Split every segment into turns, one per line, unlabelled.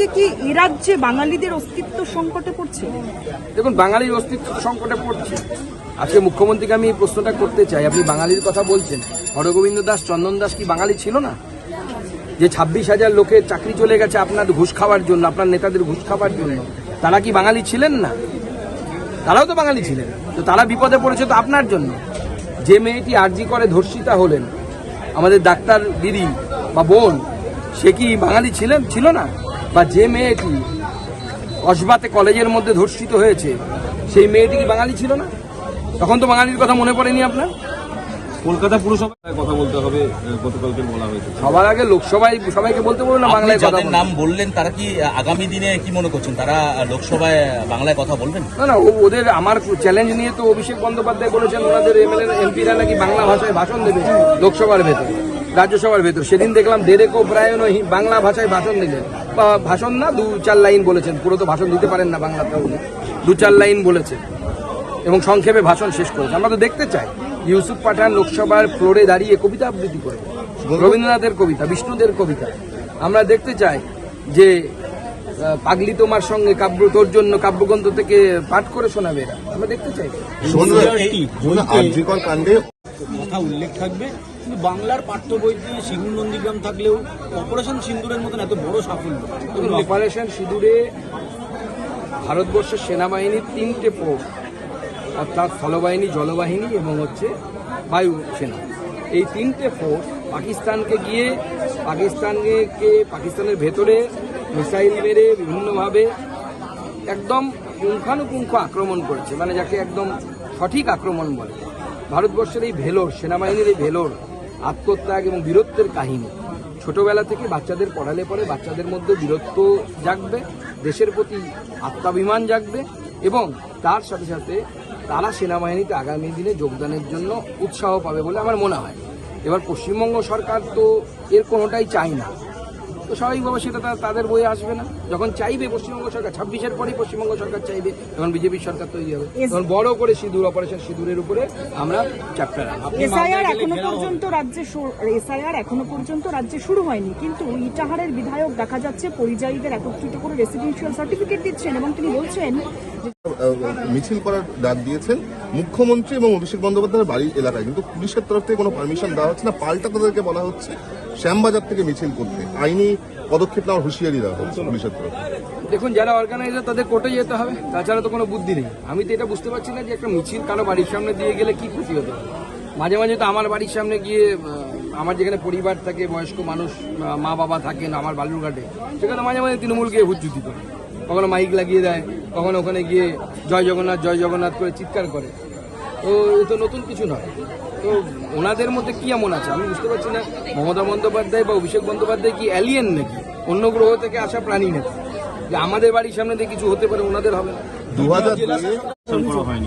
গিয়ে কি এ রাজ্যে বাঙালিদের অস্তিত্ব সংকটে পড়ছে?
দেখুন, বাঙালির অস্তিত্ব সংকটে পড়ছে। আজকে মুখ্যমন্ত্রীকে আমি এই প্রশ্নটা করতে চাই। আপনি বাঙালির কথা বলছেন। হরগোবিন্দ দাস, চন্দন দাস কি বাঙালি ছিল না? যে ছাব্বিশ হাজার লোকের চাকরি চলে গেছে আপনার ঘুষ খাওয়ার জন্য, আপনার নেতাদের ঘুষ খাওয়ার জন্য, তারা কি বাঙালি ছিলেন না? তারাও তো বাঙালি ছিলেন। তো তারা বিপদে পড়েছে তো আপনার জন্য। যে মেয়েটি আর্জি করে ধর্ষিতা হলেন, আমাদের ডাক্তার দিদি বা বোন, সে কি বাঙালি ছিলেন ছিল না? বা যে মেয়েটি কসবাতে কলেজের মধ্যে ধর্ষিত হয়েছে সেই মেয়েটি কি বাঙালি ছিল না? তখন তো বাঙালির কথা মনে পড়েনি আপনার?
কলকাতা পুরসভায় কথা বলতে হবে গতকালকে বলা হয়েছে।
সবার আগে লোকসভায় সবাইকে বলতে বলুন না বাংলায় কথা
যাদের নাম বললেন তারা কি আগামী দিনে কি মনে করছেন? তারা লোকসভায় বাংলায় কথা বলবেন?
না না ও- ওদের আমার চ্যালেঞ্জ নিয়ে তো অভিষেক বন্দ্যোপাধ্যায় বলেছেন ওনাদের এমএলএ এমপিরা নাকি বাংলা ভাষায় ভাষণ দেবে লোকসভার ভেতর রাজ্যসভার ভেতর। সেদিন দেখলাম ডেরেক ও ব্রায়ন বাংলা ভাষায় ভাষণ দিলেন। ভাষণ না দু চার লাইন বলেছেন। পুরো তো ভাষণ দিতে পারেন না বাংলাতে উনি দু চার লাইন বলেছেন এবং সংক্ষেপে ভাষণ শেষ করেছে। আমরা তো দেখতে চাই। ইউসুফ পাঠান লোকসভার ফ্লোরে দাঁড়িয়ে কবিতা আবৃত্তি করে রবীন্দ্রনাথের কবিতা বিষ্ণুদের কবিতা। আমরা দেখতে চাই যে পাগলি তোমার সঙ্গে কাব্য তোর জন্য কাব্যগ্রন্থ থেকে পাঠ করে শোনাবে এরা। আমরা দেখতে চাই।
কাণ্ডে
উল্লেখ থাকবে। কিন্তু বাংলার পাঠ্য বইতে সিঙ্গুর নন্দীগ্রাম থাকলেও অপারেশন সিন্দুরের মতন এত বড় সাফল্য।
অপারেশন সিঁদুরে ভারতবর্ষের সেনাবাহিনীর তিনটে পোস্ট অর্থাৎ স্থলবাহিনী, জলবাহিনী এবং হচ্ছে বায়ু সেনা। এই তিনটে ফোর্স পাকিস্তানকে গিয়ে, পাকিস্তানকে, পাকিস্তানের ভেতরে মিসাইল মেরে বিভিন্নভাবে একদম পুঙ্খানুপুঙ্খ আক্রমণ করেছে মানে যাকে একদম সঠিক আক্রমণ বলে। ভারতবর্ষের এই ভেলোর, সেনাবাহিনীর এই ভেলোর আত্মত্যাগ এবং বীরত্বের কাহিনী। ছোটবেলা থেকে বাচ্চাদের পড়ালে পরে বাচ্চাদের মধ্যে বীরত্ব জাগবে, দেশের প্রতি আত্মাভিমান জাগবে এবং তার সাথে সাথে তারা সেনাবাহিনীতে আগামী দিনে যোগদানের জন্য উৎসাহ পাবে বলে আমার মনে হয়। এবার পশ্চিমবঙ্গ সরকার তো এর কোনোটাই চায় না। তো স্বাভাবিকভাবে সেটা তাদের বইয়ে আসবে না। যখন চাইবে পশ্চিমবঙ্গ সরকার ছাব্বিশের পরেই পশ্চিমবঙ্গ সরকার চাইবে তখন বিজেপি সরকার তৈরি হবে। তখন বড় করে সিঁদুর অপারেশন সিঁদুরের উপরে আমরা চ্যাপ্টার
এসআইআর এখনও পর্যন্ত রাজ্যে এসআইআর এখনও পর্যন্ত রাজ্যে শুরু হয়নি কিন্তু ইটাহারের বিধায়ক দেখা যাচ্ছে পরিযায়ীদের একত্রিত করে রেসিডেন্সিয়াল সার্টিফিকেট দিচ্ছেন এবং তিনি বলছেন
মিছিল করার ডাক দিয়েছেন মুখ্যমন্ত্রী এবং অভিষেক বন্দ্যোপাধ্যায়ের বাড়ির এলাকায় কিন্তু পুলিশের তরফ থেকে কোনো পারমিশন দেওয়া হচ্ছে না পাল্টা তাদেরকে বলা হচ্ছে। শ্যামবাজার থেকে মিছিল করতে। আইনি পদক্ষেপ নেওয়ার হুঁশিয়ারি দেওয়া হচ্ছে পুলিশের তরফ
দেখুন, যারা অর্গানাইজার তাদের কোর্টে যেতে হবে, তাছাড়া তো কোনো বুদ্ধি নেই। আমি তো এটা বুঝতে পারছি না যে একটা মিছিল কারও বাড়ির সামনে দিয়ে গেলে কি ক্ষতি হতে মাঝে মাঝে তো আমার বাড়ির সামনে গিয়ে আমার যেখানে পরিবার থাকে, বয়স্ক মানুষ মা বাবা থাকেন আমার বালুরঘাটে, সেখানে মাঝে মাঝে তৃণমূল গিয়ে হুজ্জুতি করে। কখনো মাইক লাগিয়ে দেয়, কখনো ওখানে গিয়ে জয় জগন্নাথ জয় জগন্নাথ করে চিৎকার করে। তো এ তো নতুন কিছু নয়। তো ওনাদের মধ্যে কি এমন আছে? আমি বুঝতে পারছি না। মমতা বন্দ্যোপাধ্যায় বা অভিষেক বন্দ্যোপাধ্যায় কি অ্যালিয়েন নাকি? অন্য গ্রহ থেকে আসা প্রাণী নাকি? যে আমাদের বাড়ির সামনে দিয়ে কিছু হতে পারে ওনাদের হবে।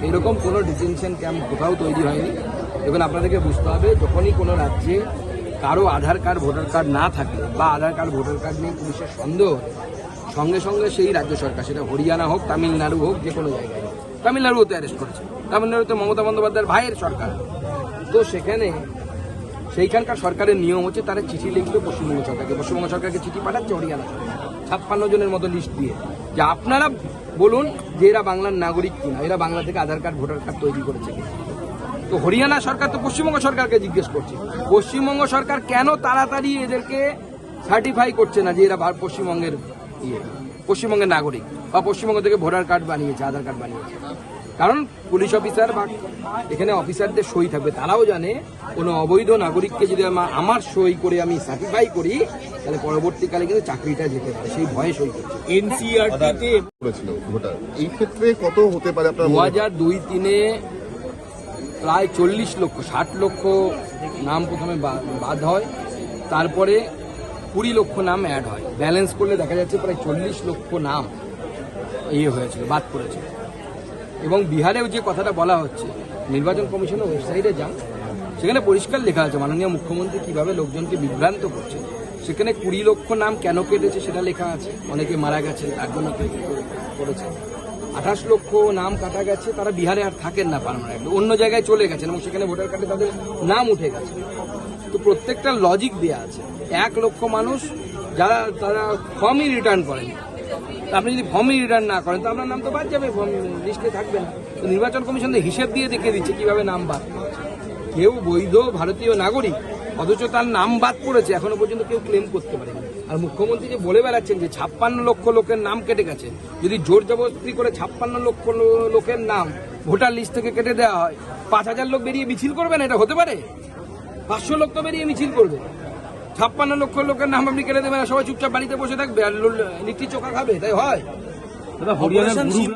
এরকম কোনো ডিটেনশন ক্যাম্প কোথাও তৈরি হয়নি। এবং আপনাদেরকে বুঝতে হবে যখনই কোনো রাজ্যে কারও আধার কার্ড ভোটার কার্ড না থাকে বা আধার কার্ড ভোটার কার্ড নিয়ে পুলিশের সন্দেহ সঙ্গে সঙ্গে সেই রাজ্য সরকার সেটা হরিয়ানা হোক তামিলনাড়ু হোক যে কোনো জায়গায় হোক। তামিলনাড়ুতে অ্যারেস্ট করেছে। তামিলনাড়ুতে মমতা বন্দ্যোপাধ্যায়ের ভাইয়ের সরকার। তো সেখানে সেইখানকার সরকারের নিয়ম হচ্ছে তারা চিঠি লিখবে পশ্চিমবঙ্গ সরকারকে। পশ্চিমবঙ্গ সরকারকে চিঠি পাঠাচ্ছে হরিয়ানা। ছাপ্পান্ন জনের মতো লিস্ট দিয়ে। যে আপনারা বলুন যে এরা বাংলার নাগরিক কিনা, এরা বাংলা থেকে আধার কার্ড, ভোটার কার্ড তৈরি করেছে তো হরিয়ানা সরকার তো পশ্চিমবঙ্গ সরকারকে জিজ্ঞেস করছে। পশ্চিমবঙ্গ সরকার কেন তাড়াতাড়ি এদেরকে সার্টিফাই করছে না যে এরা পশ্চিমবঙ্গের ইয়ে পশ্চিমবঙ্গের নাগরিক? বা পশ্চিমবঙ্গ থেকে ভোটার কার্ড বানিয়েছে, আধার কার্ড বানিয়েছে। কারণ পুলিশ অফিসার বা এখানে অফিসারদের সই থাকবে তারাও জানে কোনো অবৈধ নাগরিককে যদি আমার সই করে আমি সার্টিফাই করি তাহলে পরবর্তীকালে কিন্তু চাকরিটা যেতে পারে সেই ভয়ে সই করছে।
এনসিআরটিতে
এই ক্ষেত্রে কত হতে পারে আপনার
দু হাজার দুই তিনে প্রায় চল্লিশ লক্ষ ষাট লক্ষ নাম প্রথমে বাদ হয় তারপরে কুড়ি লক্ষ নাম অ্যাড হয়। ব্যালেন্স করলে দেখা যাচ্ছে প্রায় চল্লিশ লক্ষ নাম ইয়ে হয়েছিল বাদ পড়েছিল। এবং বিহারেও যে কথাটা বলা হচ্ছে, নির্বাচন কমিশনের ওয়েবসাইটে যান, সেখানে পরিষ্কার লেখা আছে, মাননীয় মুখ্যমন্ত্রী কীভাবে লোকজনকে বিভ্রান্ত করছে সেখানে কুড়ি লক্ষ নাম কেন কেটেছে সেটা লেখা আছে, অনেকে মারা গেছে, তার জন্য করেছে আঠাশ লক্ষ নাম কাটা গেছে, তারা বিহারে আর থাকেন না পারমানেন্ট অন্য জায়গায় চলে গেছেন এবং সেখানে ভোটার কার্ডে তাদের নাম উঠে গেছে। তো প্রত্যেকটা লজিক দেওয়া আছে। এক লক্ষ মানুষ যারা, তারা ফর্মই রিটার্ন করেন। আপনি যদি ফর্মই রিটার্ন না করেন, তো আপনার নাম তো বাদ যাবে লিস্টে থাকবে না। তো নির্বাচন কমিশন তো হিসেব দিয়ে দেখিয়ে দিচ্ছে কীভাবে নাম বাদ। কেউ বৈধ ভারতীয় নাগরিক, অথচ তার নাম বাদ পড়েছে, এখনও পর্যন্ত কেউ ক্লেম করতে পারেনি। আর মুখ্যমন্ত্রী যে বলে বেড়াচ্ছেন যে ছাপ্পান্ন লক্ষ লোকের নাম কেটে গেছে, যদি জোর জবরদস্তি করে ছাপ্পান্ন লক্ষ লোকের নাম ভোটার লিস্ট থেকে কেটে দেওয়া হয়, পাঁচ হাজার লোক বেরিয়ে মিছিল করবে না? এটা হতে পারে? পাঁচশো লোক তো বেরিয়ে মিছিল করবে। ছাপ্পান্ন লক্ষ লোকের নাম আপনি কেটে দেবেন সবাই চুপচাপ বাড়িতে বসে থাকবে আর লিট্টি চোখা খাবে তাই হয়?
দাদা